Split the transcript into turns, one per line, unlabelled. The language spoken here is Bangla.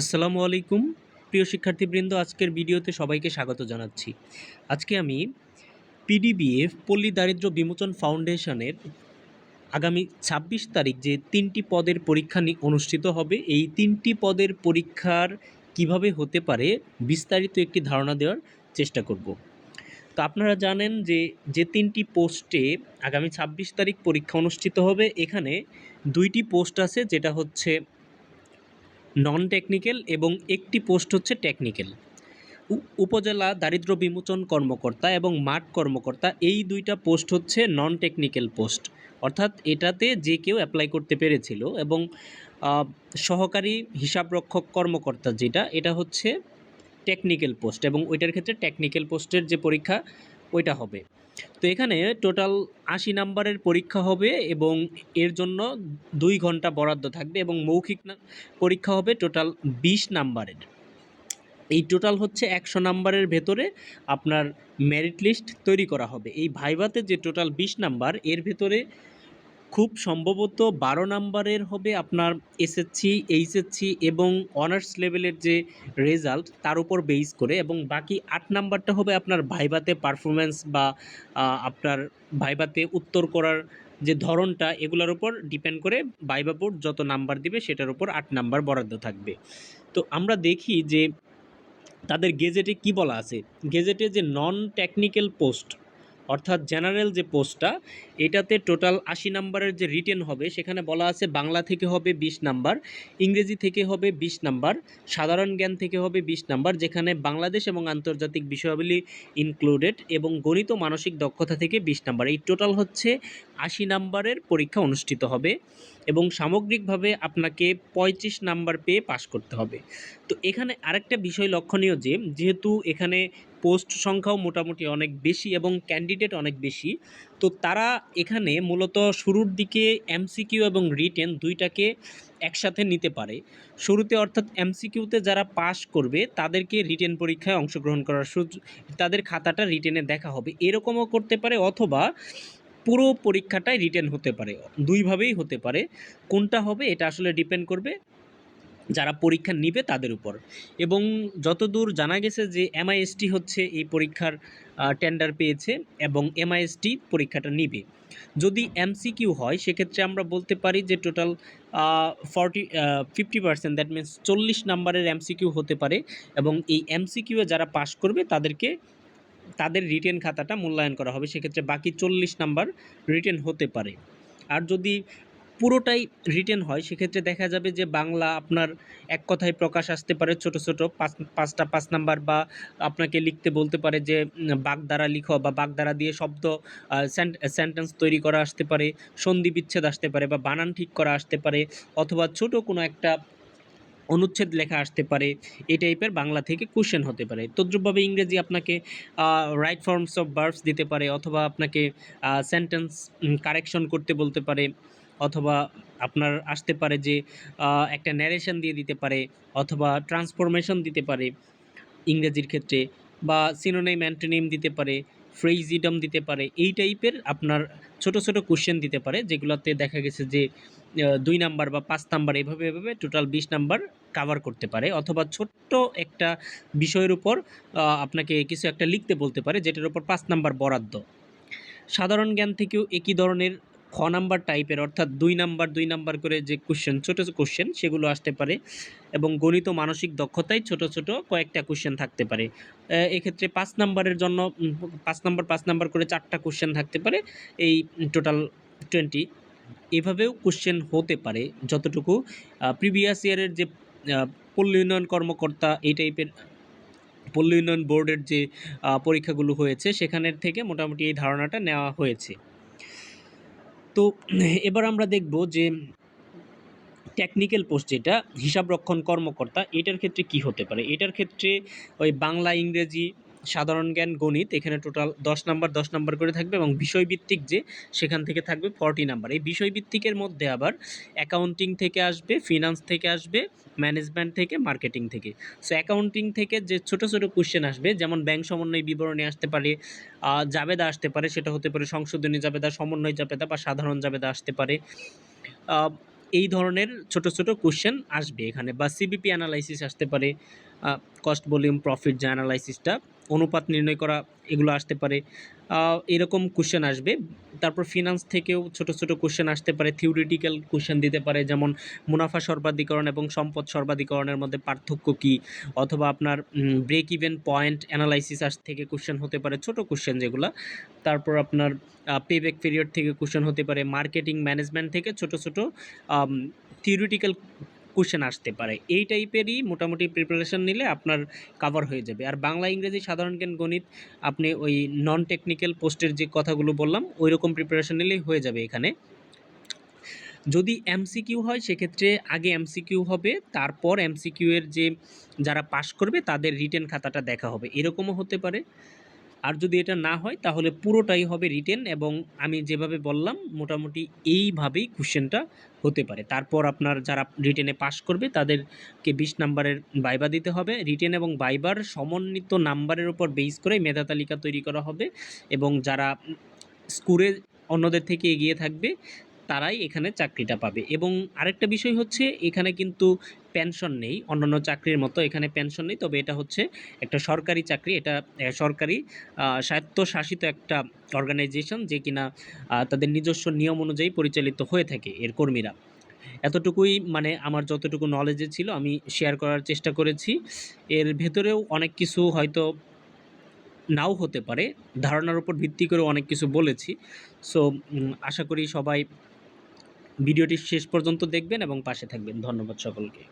আসসালামু আলাইকুম। প্রিয় শিক্ষার্থীবৃন্দ, আজকের ভিডিওতে সবাইকে স্বাগত জানাচ্ছি। আজকে আমি পিডিবিএফ পল্লী দারিদ্র বিমোচন ফাউন্ডেশনের আগামী ছাব্বিশ তারিখ যে তিনটি পদের পরীক্ষা অনুষ্ঠিত হবে, এই তিনটি পদের পরীক্ষার কীভাবে হতে পারে বিস্তারিত একটি ধারণা দেওয়ার চেষ্টা করব। তো আপনারা জানেন যে যে তিনটি পোস্টে আগামী ছাব্বিশ তারিখ পরীক্ষা অনুষ্ঠিত হবে, এখানে দুইটি পোস্ট আছে, যেটা হচ্ছে নন টেকনিক্যাল এবং একটি পোস্ট হচ্ছে টেকনিক্যাল উপজেলা দারিদ্র বিমোচন কর্মকর্তা এবং মাঠ কর্মকর্তা, এই দুইটা পোস্ট হচ্ছে নন টেকনিক্যাল পোস্ট অর্থাৎ এটাতে যে কেউ অ্যাপ্লাই করতে পেরেছিল এবং সহকারী হিসাবরক্ষক কর্মকর্তা যেটা, এটা হচ্ছে টেকনিক্যাল পোস্ট এবং ওইটার ক্ষেত্রে টেকনিক্যাল পোস্টের যে পরীক্ষা, ওইটা হবে। তো এখানে টোটাল আশি নাম্বারের পরীক্ষা হবে এবং এর জন্য দুই ঘণ্টা বরাদ্দ থাকবে এবং মৌখিক পরীক্ষা হবে টোটাল বিশ নাম্বারের এই টোটাল হচ্ছে একশো নাম্বারের ভেতরে আপনার মেরিট লিস্ট তৈরি করা হবে। এই ভাইভাতে যে টোটাল বিশ নাম্বার এর ভেতরে খুব সম্ভবত বারো নাম্বারের হবে আপনার এসএসসি এইচএসসি এবং অনার্স লেভেলের যে রেজাল্ট তার উপর বেস করে এবং বাকি আট নাম্বারটা হবে আপনার ভাইভাতে পারফরমেন্স বা আপনার ভাইভাতে উত্তর করার যে ধরনটা, এগুলোর উপর ডিপেন্ড করে ভাইবা বোর্ড যত নাম্বার দিবে, সেটার উপর আট নাম্বার বরাদ্দ থাকবে। তো আমরা দেখি যে তাদের গেজেটে কি বলা আছে? গেজেটে যে নন টেকনিক্যাল পোস্ট অর্থাৎ জেনারেল যে পোস্টটা, এটাতে টোটাল আশি নাম্বারের যে রিটেন হবে, সেখানে বলা আছে বাংলা থেকে হবে বিশ নাম্বার, ইংরেজি থেকে হবে বিশ নাম্বার, সাধারণ জ্ঞান থেকে হবে বিশ নাম্বার, যেখানে বাংলাদেশ এবং আন্তর্জাতিক বিষয়াবলী ইনক্লুডেড এবং গণিত মানসিক দক্ষতা থেকে বিশ নাম্বার। এই টোটাল হচ্ছে আশি নাম্বারের পরীক্ষা অনুষ্ঠিত হবে। এবং সামগ্রিকভাবে আপনাকে পঁয়ত্রিশ নাম্বার পেয়ে পাশ করতে হবে। তো এখানে আরেকটা বিষয় লক্ষণীয় যে, যেহেতু এখানে পোস্ট সংখ্যাও মোটামুটি অনেক বেশি এবং ক্যান্ডিডেট অনেক বেশি, তো তারা এখানে মূলত শুরুর দিকে এমসিকিউ এবং রিটেন দুইটাকে একসাথে নিতে পারে। শুরুতে অর্থাৎ এমসিকিউতে যারা পাস করবে, তাদেরকে রিটেন পরীক্ষায় অংশগ্রহণ করার সুযোগ, তাদের খাতাটা রিটেনে দেখা হবে। এরকমও করতে পারে অথবা পুরো পরীক্ষাটাই রিটেন হতে পারে, দুইভাবেই হতে পারে। কোনটা হবে এটা আসলে ডিপেন্ড করবে যারা পরীক্ষা নিবে তাদের উপর। এবং যতদূর জানা গেছে যে এমআইএসটি হচ্ছে এই পরীক্ষার টেন্ডার পেয়েছে এবং এমআইএসটি পরীক্ষাটা নিবে। যদি এমসিকিউ হয়, সেক্ষেত্রে আমরা বলতে পারি যে total forty fifty percent that means চল্লিশ নাম্বারের এমসিকিউ হতে পারে। এবং এই এমসিকিউয়ে যারা পাশ করবে, তাদেরকে তাদের রিটেন খাতাটা মূল্যায়ন করা হবে সেক্ষেত্রে বাকি চল্লিশ নাম্বার রিটেন হতে পারে। আর যদি পুরোটাই রিটেন হয় সেক্ষেত্রে দেখা যাবে যে বাংলা আপনার এক কথায় প্রকাশ আসতে পারে ছোট ছোট পাঁচ পাঁচটা পাঁচ নাম্বার বা আপনাকে লিখতে বলতে পারে যে উম, বাগধারা লিখো বা বাগধারা দিয়ে শব্দ সেন্টেন্স তৈরি করা আসতে পারে সন্ধি বিচ্ছেদ আসতে পারে বা বানান ঠিক করা আসতে পারে অথবা ছোট কোনো একটা অনুচ্ছেদ লেখা আসতে পারে, এই টাইপের বাংলা থেকে কোশ্চেন হতে পারে। তদ্রুপভাবে ইংরেজি আপনাকে রাইট ফর্মস অফ বার্বস দিতে পারে, অথবা আপনাকে সেন্টেন্স কারেকশন করতে বলতে পারে, অথবা আপনার আসতে পারে যে একটা ন্যারেশন দিয়ে দিতে পারে, অথবা ট্রান্সফরমেশন দিতে পারে ইংরেজির ক্ষেত্রে। বা সিনোনেম অ্যান্টোনিম দিতে পারে ফ্রেজিডম দিতে পারে, এই টাইপের আপনার ছোট ছোট কোশ্চেন দিতে পারে, যেগুলোতে দেখা গেছে যে দুই নাম্বার বা পাঁচ নাম্বার এভাবে এভাবে টোটাল বিশ নাম্বার কাভার করতে পারে অথবা ছোট্ট একটা বিষয়ের উপর আপনাকে কিছু একটা লিখতে বলতে পারে, যেটার উপর পাঁচ নাম্বার বরাদ্দ। সাধারণ জ্ঞান থেকেও একই ধরনের খ নাম্বার টাইপের অর্থাৎ দুই নাম্বার দুই নাম্বার করে যে কোশ্চেন ছোটো কোশ্চেন সেগুলো আসতে পারে এবং গণিত মানসিক দক্ষতায় ছোট ছোট কয়েকটা কোশ্চেন থাকতে পারে। এক্ষেত্রে পাঁচ নাম্বারের জন্য পাঁচ নাম্বার পাঁচ নাম্বার করে চারটা কোশ্চেন থাকতে পারে। এই টোটাল টোয়েন্টি এভাবেও কোশ্চেন হতে পারে যতটুকু প্রিভিয়াস ইয়ারের যে পল্লী উন্নয়ন কর্মকর্তা এই টাইপের পল্লী উন্নয়ন বোর্ডের যে পরীক্ষাগুলো হয়েছে, সেখানের থেকে মোটামুটি এই ধারণাটা নেওয়া হয়েছে। তো এবার আমরা দেখব যে টেকনিক্যাল পোস্ট যেটা হিসাবরক্ষণ কর্মকর্তা, এটার ক্ষেত্রে কি হতে পারে? এটার ক্ষেত্রে ওই বাংলা, ইংরেজি সাধারণ জ্ঞান গণিত, এখানে টোটাল দশ নাম্বার দশ নাম্বার করে থাকবে এবং বিষয়ভিত্তিক যে সেখান থেকে থাকবে ফর্টি নাম্বার। এই বিষয়ভিত্তিকের মধ্যে আবার অ্যাকাউন্টিং থেকে আসবে ফিনান্স থেকে আসবে ম্যানেজমেন্ট থেকে মার্কেটিং থেকে। সো অ্যাকাউন্টিং থেকে যে ছোট ছোট কোশ্চেন আসবে, যেমন ব্যাংক সমন্বয় বিবরণী আসতে পারে জাবেদা আসতে পারে, সেটা হতে পারে সংশোধনী জাবেদা, সমন্বয় জাবেদা বা সাধারণ জাবেদা আসতে পারে। এই ধরনের ছোট ছোট কোশ্চেন আসবে এখানে বা সিবিপি অ্যানালাইসিস আসতে পারে কস্ট ভলিউম প্রফিট যে অ্যানালাইসিসটা অনুপাত নির্ণয় করা, এগুলো আসতে পারে। এরকম কোশ্চেন আসবে। তারপর ফিনান্স থেকেও ছোট ছোট কোশ্চেন আসতে পারে। থিওরিটিক্যাল কোশ্চেন দিতে পারে, যেমন মুনাফা সর্বাধিকরণ এবং সম্পদ সর্বাধিকরণের মধ্যে পার্থক্য কী? অথবা আপনার break even point analysis us, থেকে কোশ্চেন হতে পারে, ছোট কোশ্চেন যেগুলো। তারপর আপনার পেব্যাক পিরিয়ড থেকে কোশ্চেন হতে পারে। মার্কেটিং ম্যানেজমেন্ট থেকে ছোট ছোট থিওরিটিক্যাল কোশ্চেন আসতে পারে। এই টাইপেরই মোটামুটি প্রিপারেশন নিলে আপনার কাভার হয়ে যাবে। আর বাংলা, ইংরেজি সাধারণ জ্ঞান, গণিত আপনি ওই নন টেকনিক্যাল পোস্টের যে কথাগুলো বললাম ওই রকম প্রিপারেশন নিলেই হয়ে যাবে এখানে। যদি এমসিকিউ হয়, সেক্ষেত্রে আগে এমসিকিউ হবে, তারপর এমসিকিউ এর যে যারা পাশ করবে, তাদের রিটেন খাতাটা দেখা হবে। এরকমও হতে পারে। আর যদি এটা না হয়, তাহলে পুরোটাই হবে রিটেন এবং আমি যেভাবে বললাম, মোটামুটি এইভাবেই কোশ্চেনটা হতে পারে। তারপর আপনার যারা রিটেনে পাশ করবে, তাদেরকে বিশ নাম্বারের বাইবা দিতে হবে। রিটেন এবং বাইবার সমন্বিত নাম্বারের উপর বেস করে মেধা তালিকা তৈরি করা হবে এবং যারা স্কুলে অন্যদের থেকে এগিয়ে থাকবে তারাই এখানে চাকরিটা পাবে। এবং আরেকটা বিষয় হচ্ছে, এখানে কিন্তু পেনশন নেই। অন্যান্য চাকরির মতো এখানে পেনশন নেই, তবে এটা হচ্ছে একটা সরকারি চাকরি। এটা সরকারি স্বায়ত্তশাসিত একটা অর্গানাইজেশন যে কিনা তাদের নিজস্ব নিয়ম অনুযায়ী পরিচালিত হয়ে থাকে এর কর্মীরা। এতটুকুই মানে আমার যতটুকু নলেজে ছিল, আমি শেয়ার করার চেষ্টা করেছি। এর ভেতরেও অনেক কিছু হয়তো নাও হতে পারে। ধারণার উপর ভিত্তি করে অনেক কিছু বলেছি। সো আশা করি সবাই ভিডিওটি শেষ পর্যন্ত দেখবেন এবং পাশে থাকবেন। ধন্যবাদ সকলকে।